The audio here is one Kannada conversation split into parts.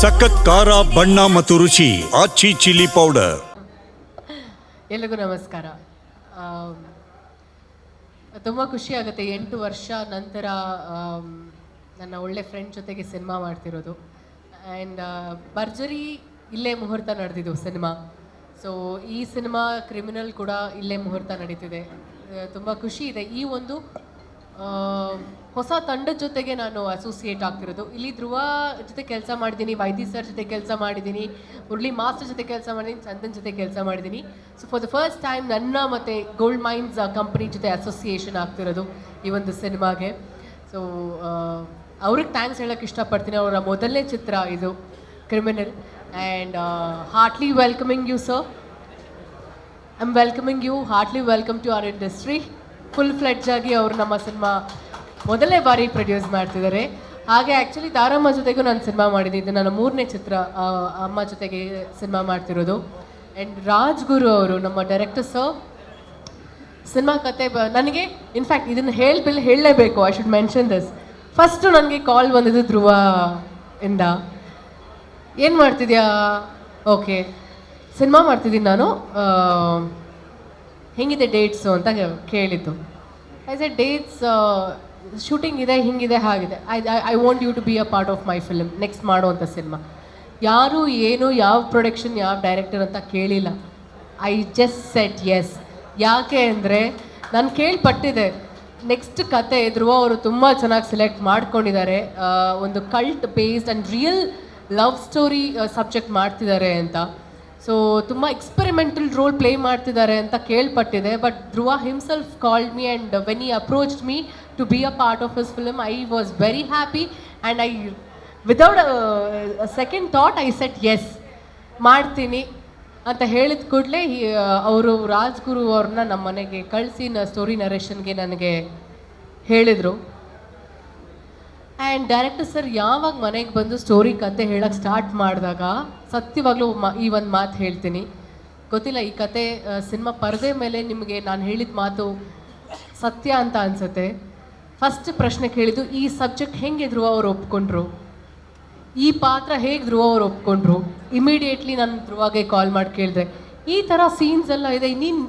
ಸಖತ್ ಖಾರ, ಬಣ್ಣ ಮತ್ತು ರುಚಿ, ಆಚಿ ಚಿಲ್ಲಿ ಪೌಡರ್. ಎಲ್ರಿಗೂ ನಮಸ್ಕಾರ. ತುಂಬ ಖುಷಿ ಆಗುತ್ತೆ ಎಂಟು ವರ್ಷ ನಂತರ ನನ್ನ ಒಳ್ಳೆ ಫ್ರೆಂಡ್ ಜೊತೆಗೆ ಸಿನಿಮಾ ಮಾಡ್ತಿರೋದು. ಆ್ಯಂಡ್ ಭರ್ಜರಿ ಇಲ್ಲೇ ಮುಹೂರ್ತ ನಡೆದಿದ್ದು ಸಿನಿಮಾ ಸೊ ಈ ಸಿನಿಮಾ ಕ್ರಿಮಿನಲ್ ಕೂಡ ಇಲ್ಲೇ ಮುಹೂರ್ತ ನಡೀತಿದೆ. ತುಂಬ ಖುಷಿ ಇದೆ. ಈ ಒಂದು ಹೊಸ ತಂಡದ ಜೊತೆಗೆ ನಾನು ಅಸೋಸಿಯೇಟ್ ಆಗ್ತಿರೋದು. ಇಲ್ಲಿ ಧ್ರುವ ಜೊತೆ ಕೆಲಸ ಮಾಡಿದ್ದೀನಿ ವೈದ್ಯ ಸರ್ ಜೊತೆ ಕೆಲಸ ಮಾಡಿದ್ದೀನಿ ಮುರಳಿ ಮಾಸ್ಟರ್ ಜೊತೆ ಕೆಲಸ ಮಾಡಿದ್ದೀನಿ ಚಂದನ್ ಜೊತೆ ಕೆಲಸ ಮಾಡಿದ್ದೀನಿ so for the first time ನನ್ನ ಮತ್ತು ಗೋಲ್ಡ್ ಮೈನ್ಸ್ ಕಂಪ್ನಿ ಜೊತೆ ಅಸೋಸಿಯೇಷನ್ ಆಗ್ತಿರೋದು ಈ ಒಂದು ಸಿನಿಮಾಗೆ. ಸೊ ಅವ್ರಿಗೆ ಥ್ಯಾಂಕ್ಸ್ ಹೇಳೋಕ್ಕೆ ಇಷ್ಟಪಡ್ತೀನಿ. ಅವರ ಮೊದಲನೇ ಚಿತ್ರ ಇದು criminal and heartly welcoming you sir I am welcoming you heartly welcome to our industry full fledged ಆಗಿ ಅವರು ನಮ್ಮ ಸಿನಿಮಾ ಮೊದಲನೇ ಬಾರಿ ಪ್ರೊಡ್ಯೂಸ್ ಮಾಡ್ತಿದ್ದಾರೆ. ಹಾಗೆ ಆ್ಯಕ್ಚುಲಿ ತಾರಮ್ಮ ಜೊತೆಗೂ ನಾನು ಸಿನಿಮಾ ಮಾಡಿದ್ದೀನಿ. ಇದು ನನ್ನ ಮೂರನೇ ಚಿತ್ರ ಅಮ್ಮ ಜೊತೆಗೆ ಸಿನಿಮಾ ಮಾಡ್ತಿರೋದು. ಆ್ಯಂಡ್ ರಾಜ್ಗುರು ಅವರು, ನಮ್ಮ ಡೈರೆಕ್ಟರ್ ಸರ್ ಸಿನಿಮಾ ಕತೆ ಬ, ನನಗೆ ಇನ್ಫ್ಯಾಕ್ಟ್ ಇದನ್ನು ಹೇಳ್ಬಿಲ್ ಹೇಳಲೇಬೇಕು. I should mention this first ನನಗೆ ಕಾಲ್ ಬಂದಿದ್ದು ಧ್ರುವ ಇಂದ. ಏನು ಮಾಡ್ತಿದ್ಯಾ? ಓಕೆ ಸಿನಿಮಾ ಮಾಡ್ತಿದ್ದೀನಿ ನಾನು. ಹೆಂಗಿದೆ ಡೇಟ್ಸು ಅಂತ ಕೇಳಿದ್ದು. ಆ್ಯಸ್ ಎ ಡೇಟ್ಸ್ ಶೂಟಿಂಗ್ ಇದೆ, ಹಿಂಗಿದೆ, ಹಾಗಿದೆ. I I want you to be a part of my film next ಮಾಡುವಂಥ ಸಿನಿಮಾ ಯಾರು, ಏನು, ಯಾವ ಪ್ರೊಡಕ್ಷನ್ ಯಾವ ಡೈರೆಕ್ಟರ್ ಅಂತ ಕೇಳಿಲ್ಲ. ಐ ಜಸ್ಟ್ ಸೆಟ್ ಎಸ್ ಯಾಕೆ ಅಂದರೆ, ನಾನು ಕೇಳ್ಪಟ್ಟಿದೆ. ನೆಕ್ಸ್ಟ್ ಕತೆ ಇದ್ರೂ ಅವರು ತುಂಬ ಚೆನ್ನಾಗಿ ಸೆಲೆಕ್ಟ್ ಮಾಡ್ಕೊಂಡಿದ್ದಾರೆ. ಒಂದು cult based and real love story subject ಮಾಡ್ತಿದ್ದಾರೆ ಅಂತ. ಸೊ ತುಂಬ ಎಕ್ಸ್ಪೆರಿಮೆಂಟಲ್ ರೋಲ್ ಪ್ಲೇ ಮಾಡ್ತಿದ್ದಾರೆ ಅಂತ ಕೇಳ್ಪಟ್ಟಿದೆ but Dhruva himself called me and when he approached me to be a part of his film I was very happy and I without second thought I said yes ಮಾಡ್ತೀನಿ. ಅಂತ ಹೇಳಿದ ಕೂಡಲೇ ಅವರು ರಾಜ್ಗುರು ಅವ್ರನ್ನ ನಮ್ಮ ಮನೆಗೆ ಕಳಿಸಿ, ನ ಸ್ಟೋರಿ ನರೇಷನ್ಗೆ ನನಗೆ ಹೇಳಿದರು. ಆ್ಯಂಡ್ ಡೈರೆಕ್ಟರ್ ಸರ್ ಯಾವಾಗ ಮನೆಗೆ ಬಂದು ಸ್ಟೋರಿ ಕತೆ ಹೇಳಕ್ಕೆ ಸ್ಟಾರ್ಟ್ ಮಾಡಿದಾಗ, ಸತ್ಯವಾಗ್ಲೂ ಮ ಈ ಒಂದು ಮಾತು ಹೇಳ್ತೀನಿ. ಗೊತ್ತಿಲ್ಲ, ಈ ಕತೆ ಸಿನಿಮಾ ಪರದೆ ಮೇಲೆ ನಿಮಗೆ ನಾನು ಹೇಳಿದ ಮಾತು ಸತ್ಯ ಅಂತ ಅನಿಸುತ್ತೆ. ಫಸ್ಟ್ ಪ್ರಶ್ನೆ ಕೇಳಿದ್ದು, ಈ ಸಬ್ಜೆಕ್ಟ್ ಹೆಂಗೆ ಧ್ರುವ ಅವ್ರು ಒಪ್ಕೊಂಡ್ರು? ಈ ಪಾತ್ರ ಹೇಗೆ ಧ್ರುವ ಅವ್ರು ಒಪ್ಕೊಂಡ್ರು? ಇಮಿಡಿಯೇಟ್ಲಿ ನಾನು ಧ್ರುವಾಗೆ ಕಾಲ್ ಮಾಡಿ ಕೇಳಿದೆ. ಈ ಥರ ಸೀನ್ಸ್ ಎಲ್ಲ ಇದೆ, ನೀನು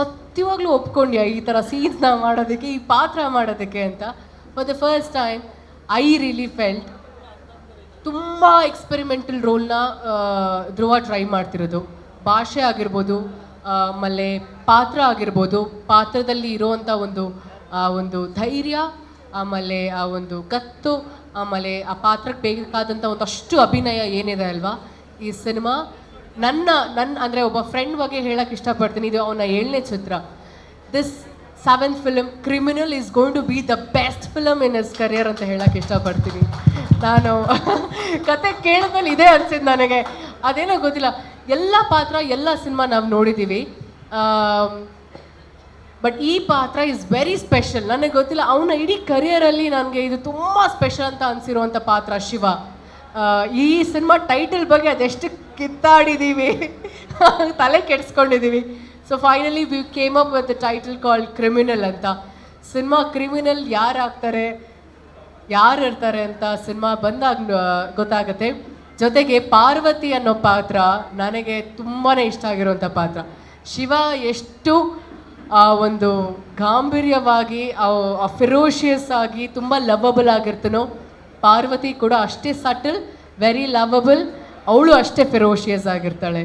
ಸತ್ಯವಾಗ್ಲೂ ಒಪ್ಕೊಂಡ್ಯಾ ಈ ಥರ ಸೀನ್ಸ್ನ ಮಾಡೋದಕ್ಕೆ, ಈ ಪಾತ್ರ ಮಾಡೋದಕ್ಕೆ ಅಂತ? For the first time I really felt ತುಂಬ ಎಕ್ಸ್ಪೆರಿಮೆಂಟಲ್ ರೋಲ್ನ ಧ್ರುವ ಟ್ರೈ ಮಾಡ್ತಿರೋದು. ಭಾಷೆ ಆಗಿರ್ಬೋದು ಆಮೇಲೆ ಪಾತ್ರ ಆಗಿರ್ಬೋದು, ಪಾತ್ರದಲ್ಲಿ ಇರೋವಂಥ ಒಂದು, ಆ, ಒಂದು ಧೈರ್ಯ, ಆಮೇಲೆ ಆ ಒಂದು ಕತ್ತು, ಆಮೇಲೆ ಆ ಪಾತ್ರಕ್ಕೆ ಬೇಕಾದಂಥ ಒಂದಷ್ಟು ಅಭಿನಯ ಏನಿದೆ ಅಲ್ವಾ? ಈ ಸಿನಿಮಾ ನನ್ನ ನನ್ನ ಅಂದರೆ ಒಬ್ಬ ಫ್ರೆಂಡ್ ಬಗ್ಗೆ ಹೇಳಕ್ಕೆ ಇಷ್ಟಪಡ್ತೀನಿ. ಇದು ಅವನ ಏಳನೇ ಚಿತ್ರ. This seventh film Criminal is going to be the best film in his career ಅಂತ ಹೇಳಕ್ಕೆ ಇಷ್ಟಪಡ್ತೀನಿ. ನಾನು ಕತೆ ಕೇಳಿದ್ಮೇಲೆ ಇದೇ ಅನ್ಸಿದ್ದು ನನಗೆ. ಅದೇನೋ ಗೊತ್ತಿಲ್ಲ. ಎಲ್ಲ ಪಾತ್ರ, ಎಲ್ಲ ಸಿನಿಮಾ ನಾವು ನೋಡಿದ್ದೀವಿ ಬಟ್ ಈ ಪಾತ್ರ ಇಸ್ ವೆರಿ ಸ್ಪೆಷಲ್ ನನಗೆ ಗೊತ್ತಿಲ್ಲ, ಅವನ ಇಡೀ ಕರಿಯರಲ್ಲಿ ನನಗೆ ಇದು ತುಂಬ ಸ್ಪೆಷಲ್ ಅಂತ ಅನಿಸಿರುವಂಥ ಪಾತ್ರ ಶಿವ. ಈ ಸಿನಿಮಾ ಟೈಟಲ್ ಬಗ್ಗೆ ಅದೆಷ್ಟು ಕಿತ್ತಾಡಿದ್ದೀವಿ ತಲೆ ಕೆಡಿಸ್ಕೊಂಡಿದ್ದೀವಿ so finally we came up with title call Criminal ಅಂತ. ಸಿನಿಮಾ ಕ್ರಿಮಿನಲ್ ಯಾರು ಆಗ್ತಾರೆ ಯಾರು ಇರ್ತಾರೆ ಅಂತ ಸಿನಿಮಾ ಬಂದಾಗ ಗೊತ್ತಾಗುತ್ತೆ. ಜೊತೆಗೆ ಪಾರ್ವತಿ ಅನ್ನೋ ಪಾತ್ರ ನನಗೆ ತುಂಬಾ ಇಷ್ಟ ಆಗಿರುವಂಥ ಪಾತ್ರ. ಶಿವ ಎಷ್ಟು, ಆ, ಒಂದು ಗಾಂಭೀರ್ಯವಾಗಿ, ಆ ಫಿರೋಷಿಯಸ್ ಆಗಿ ತುಂಬ ಲವಬಲ್ ಆಗಿರ್ತಾನೋ, ಪಾರ್ವತಿ ಕೂಡ ಅಷ್ಟೇ ಸಟಲ್ ವೆರಿ ಲವಬಲ್ ಅವಳು ಅಷ್ಟೇ ಫಿರೋಷಿಯಸ್ ಆಗಿರ್ತಾಳೆ.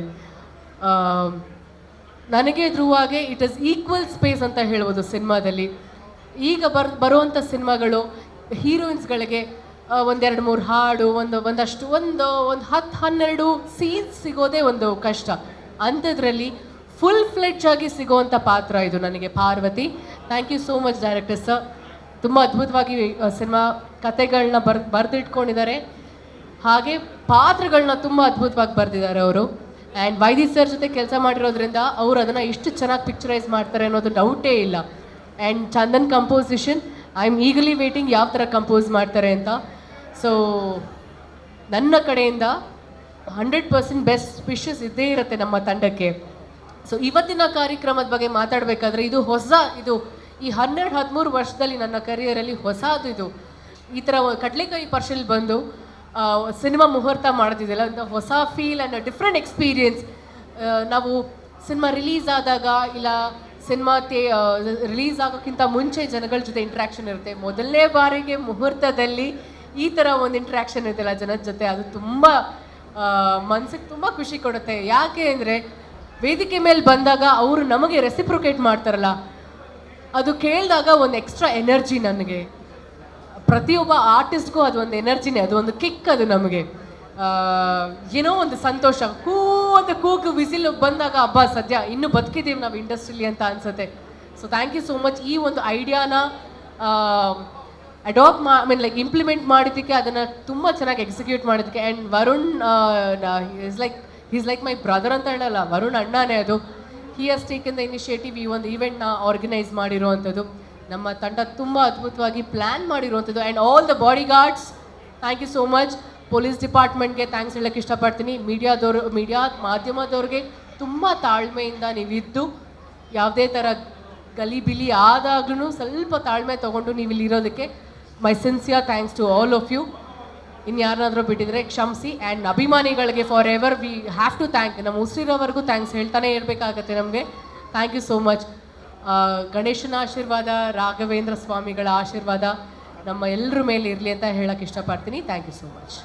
ನನಗೆ ಧ್ರುವಾಗೆ ಇಟ್ ಇಸ್ ಈಕ್ವಲ್ ಸ್ಪೇಸ್ ಅಂತ ಹೇಳ್ಬೋದು ಸಿನಿಮಾದಲ್ಲಿ. ಈಗ ಬರ್ ಬರುವಂಥ ಸಿನಿಮಾಗಳು ಹೀರೋಯಿನ್ಸ್ಗಳಿಗೆ ಒಂದೆರಡು ಮೂರು ಹಾಡು, ಒಂದು, ಒಂದಷ್ಟು, ಒಂದು ಒಂದು ಹತ್ತು ಹನ್ನೆರಡು ಸೀನ್ಸ್ ಸಿಗೋದೇ ಒಂದು ಕಷ್ಟ. ಅಂಥದ್ರಲ್ಲಿ ಫುಲ್ ಫ್ಲೆಡ್ಜ್ ಆಗಿ ಸಿಗೋವಂಥ ಪಾತ್ರ ಇದು ನನಗೆ, Parvathi. Thank you so much director sir ತುಂಬ ಅದ್ಭುತವಾಗಿ ಸಿನಿಮಾ ಕತೆಗಳನ್ನ ಬರ್, ಬರೆದಿಟ್ಕೊಂಡಿದ್ದಾರೆ. ಹಾಗೆ ಪಾತ್ರಗಳನ್ನ ತುಂಬ ಅದ್ಭುತವಾಗಿ ಬರೆದಿದ್ದಾರೆ ಅವರು. ಆ್ಯಂಡ್ ವೈದಿ ಸರ್ ಜೊತೆ ಕೆಲಸ ಮಾಡಿರೋದ್ರಿಂದ ಅವರು ಅದನ್ನು ಇಷ್ಟು ಚೆನ್ನಾಗಿ ಪಿಕ್ಚರೈಸ್ ಮಾಡ್ತಾರೆ ಅನ್ನೋದು ಡೌಟೇ ಇಲ್ಲ. And Chandan composition I am eagerly waiting ಯಾವ ಥರ ಕಂಪೋಸ್ ಮಾಡ್ತಾರೆ ಅಂತ. ಸೊ ನನ್ನ ಕಡೆಯಿಂದ ಹಂಡ್ರೆಡ್ ಪರ್ಸೆಂಟ್ ಬೆಸ್ಟ್ ವಿಶಸ್ ಇದ್ದೇ ಇರುತ್ತೆ ನಮ್ಮ ತಂಡಕ್ಕೆ. ಸೊ ಇವತ್ತಿನ ಕಾರ್ಯಕ್ರಮದ ಬಗ್ಗೆ ಮಾತಾಡಬೇಕಾದ್ರೆ ಇದು ಹೊಸ ಇದು, ಈ ಹನ್ನೆರಡು ಹದಿಮೂರು ವರ್ಷದಲ್ಲಿ ನನ್ನ ಕರಿಯರಲ್ಲಿ ಹೊಸದು ಇದು. ಈ ಥರ ಕಡಲೆಕಾಯಿ ಪರ್ಷಲ್ ಬಂದು ಸಿನಿಮಾ ಮುಹೂರ್ತ ಮಾಡ್ತಿದ್ದಿಲ್ಲ, ಒಂದು ಹೊಸ ಫೀಲ್ ಆ್ಯಂಡ್ ಡಿಫ್ರೆಂಟ್ ಎಕ್ಸ್ಪೀರಿಯೆನ್ಸ್ ನಾವು ಸಿನಿಮಾ ರಿಲೀಸ್ ಆದಾಗ ಇಲ್ಲ, ಸಿನಿಮಾ ತೇ ರಿಲೀಸ್ ಆಗೋಕ್ಕಿಂತ ಮುಂಚೆ ಜನಗಳ ಜೊತೆ ಇಂಟ್ರ್ಯಾಕ್ಷನ್ ಇರುತ್ತೆ. ಮೊದಲನೇ ಬಾರಿಗೆ ಮುಹೂರ್ತದಲ್ಲಿ ಈ ಥರ ಒಂದು ಇಂಟ್ರ್ಯಾಕ್ಷನ್ ಇರುತ್ತಲ್ಲ ಜನದ ಜೊತೆ, ಅದು ತುಂಬ ಮನ್ಸಿಗೆ ತುಂಬ ಖುಷಿ ಕೊಡುತ್ತೆ. ಯಾಕೆ ಅಂದರೆ, ವೇದಿಕೆ ಮೇಲೆ ಬಂದಾಗ ಅವರು ನಮಗೆ ರೆಸಿಪ್ರೊಕೇಟ್ ಮಾಡ್ತಾರಲ್ಲ, ಅದು ಕೇಳಿದಾಗ ಒಂದು ಎಕ್ಸ್ಟ್ರಾ ಎನರ್ಜಿ ನನಗೆ. ಪ್ರತಿಯೊಬ್ಬ ಆರ್ಟಿಸ್ಟ್ಗೂ ಅದು ಒಂದು ಎನರ್ಜಿನೇ ಅದು ಒಂದು ಕಿಕ್ ಅದು ನಮಗೆ. ಏನೋ ಒಂದು ಸಂತೋಷ. ಕೂ ಅಂತ ಕೂಗು ವಿಸಿಲ್ ಬಂದಾಗ ಹಬ್ಬ ಸದ್ಯ ಇನ್ನೂ ಬದುಕಿದ್ದೀವಿ ನಾವು ಇಂಡಸ್ಟ್ರಿಲಿ ಅಂತ ಅನ್ಸುತ್ತೆ. So thank you so much ಈ ಒಂದು ಐಡಿಯಾನ ಅಡಾಪ್ಟ್ ಮಾ ಮೀನ್ ಲೈಕ್ ಇಂಪ್ಲಿಮೆಂಟ್ ಮಾಡಿದ್ದಕ್ಕೆ ಅದನ್ನು ತುಂಬ ಚೆನ್ನಾಗಿ ಎಕ್ಸಿಕ್ಯೂಟ್ ಮಾಡಿದ್ದಕ್ಕೆ. And Varun is like is like my brother ಅಂತ ಹೇಳಲ್ಲ ವರುಣ್ ಅಣ್ಣನೇ ಅದು. ಹಿ ಹಸ್ ಟೇಕನ್ ದ ಇನಿಷಿಯೇಟಿವ್ ಈ ಒಂದು ಈವೆಂಟ್ನ ಆರ್ಗನೈಸ್ ಮಾಡಿರುವಂಥದ್ದು. ನಮ್ಮ ತಂಡ ತುಂಬ ಅದ್ಭುತವಾಗಿ ಪ್ಲ್ಯಾನ್ ಮಾಡಿರುವಂಥದ್ದು. And all the bodyguards thank you so much police ಡಿಪಾರ್ಟ್ಮೆಂಟ್ಗೆ thanks ಹೇಳಕ್ಕೆ ಇಷ್ಟಪಡ್ತೀನಿ. ಮೀಡಿಯಾದವರು ಮೀಡಿಯಾ ಮಾಧ್ಯಮದವ್ರಿಗೆ ತುಂಬ ತಾಳ್ಮೆಯಿಂದ ನೀವಿದ್ದು. ಯಾವುದೇ ಥರ ಗಲಿಬಿಲಿ ಆದಾಗ್ಲೂ ಸ್ವಲ್ಪ ತಾಳ್ಮೆ ತೊಗೊಂಡು ನೀವು ಇಲ್ಲಿರೋದಕ್ಕೆ my sincere thanks to all of you ಇನ್ಯಾರನ್ನಾದರೂ ಬಿಟ್ಟಿದ್ರೆ ಕ್ಷಮಿಸಿ. ಆ್ಯಂಡ್ ಅಭಿಮಾನಿಗಳಿಗೆ for ever we have to thank ನಮ್ಮ ಉಸಿರೋವರೆಗೂ ಥ್ಯಾಂಕ್ಸ್ ಹೇಳ್ತಾನೆ ಇರಬೇಕಾಗತ್ತೆ ನಮಗೆ. ಥ್ಯಾಂಕ್ ಯು ಸೋ ಮಚ್ ಗಣೇಶನ ಆಶೀರ್ವಾದ, ರಾಘವೇಂದ್ರ ಸ್ವಾಮಿಗಳ ಆಶೀರ್ವಾದ ನಮ್ಮ ಎಲ್ಲರ ಮೇಲೆ ಇರಲಿ ಅಂತ ಹೇಳಕ್ಕೆ ಇಷ್ಟಪಡ್ತೀನಿ. Thank you so much